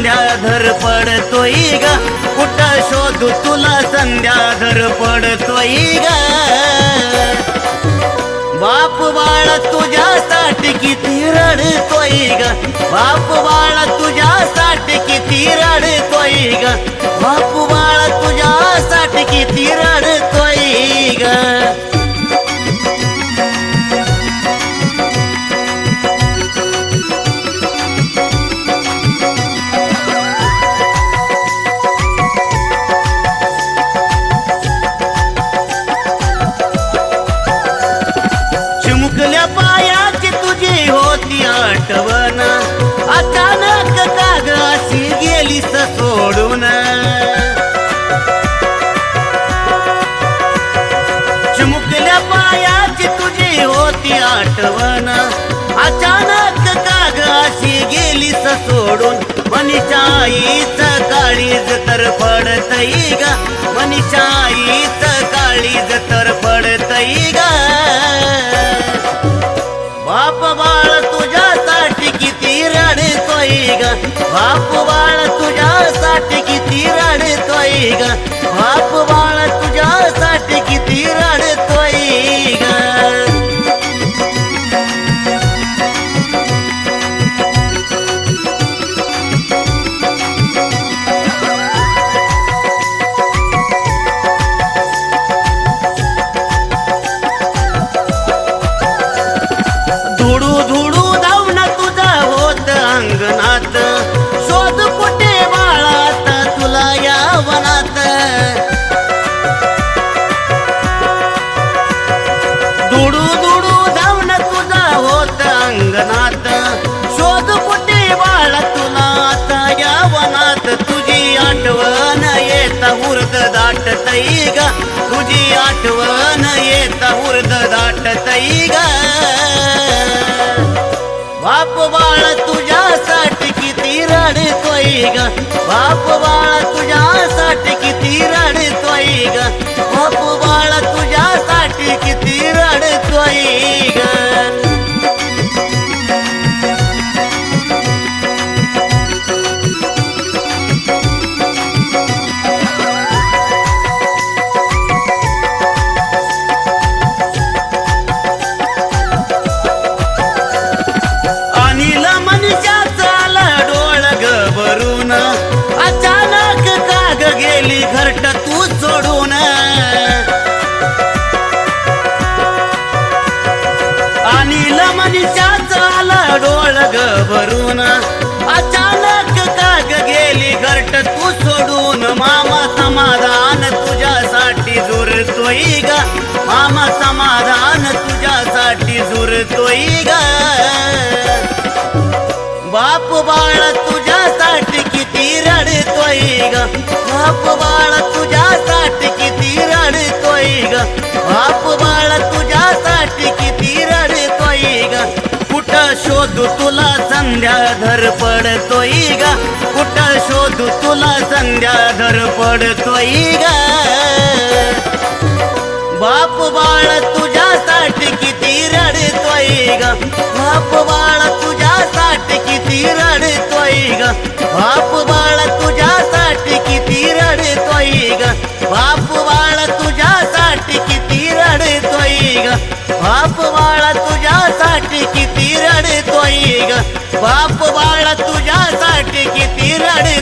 धर पडतोय ग। शोध तुला संध्याधर पडतोय ग। बाप बाळ तुझ्यासाठी किती रडतोय ग। बाप सोडून. चिमुकल्या पायाची तुझी होती आठवण. अचानक काग अशी गेलीस सोडून. मनीच्या आईच काळीज तर पडतई ग. मनीच्या आईच काळीज तर पडतई ग. बाप बाळ तुझ्यासाठी किती रडतोय ग. बाप बाळ तुझ्यासाठी किती रडतोय ग. बाप दुडू दुडू धावण तुझा होत अंगणात. शोध कुठे बाळ तुला आता? या वनात तुझी आठवण येता हुर्द दाटतई ग. तुझी आठवण येता हुर्द दाटतई ग. बाप बाळ तुझ्यासाठी किती रडतोय ग. बाप बाळ तुझ्या डोळ ग भरून. अचानक काग गेली घरट तू सोडून. मामा समाधान तुझ्यासाठी जुरतोय ग. मामा समाधान तुझ्यासाठी जुरतोय ग. बाप बाळ शोधू तुला संध्या धर पडतोय गा? कुठं शोधू तुला संध्या धर पडतोय गा? बाप बाळ तुझ्यासाठी किती रडतोय गा? बाप बाळ तुझ्यासाठी किती रडतोय गा? बाप बाळ तुझ्यासाठी किती रडतोय गा? बाप बाळ तुझ्यासाठी किती रडतोय गा? बाप बाळ साठी किती रडतोय ग? बाप बाळा तुझ्यासाठी किती रड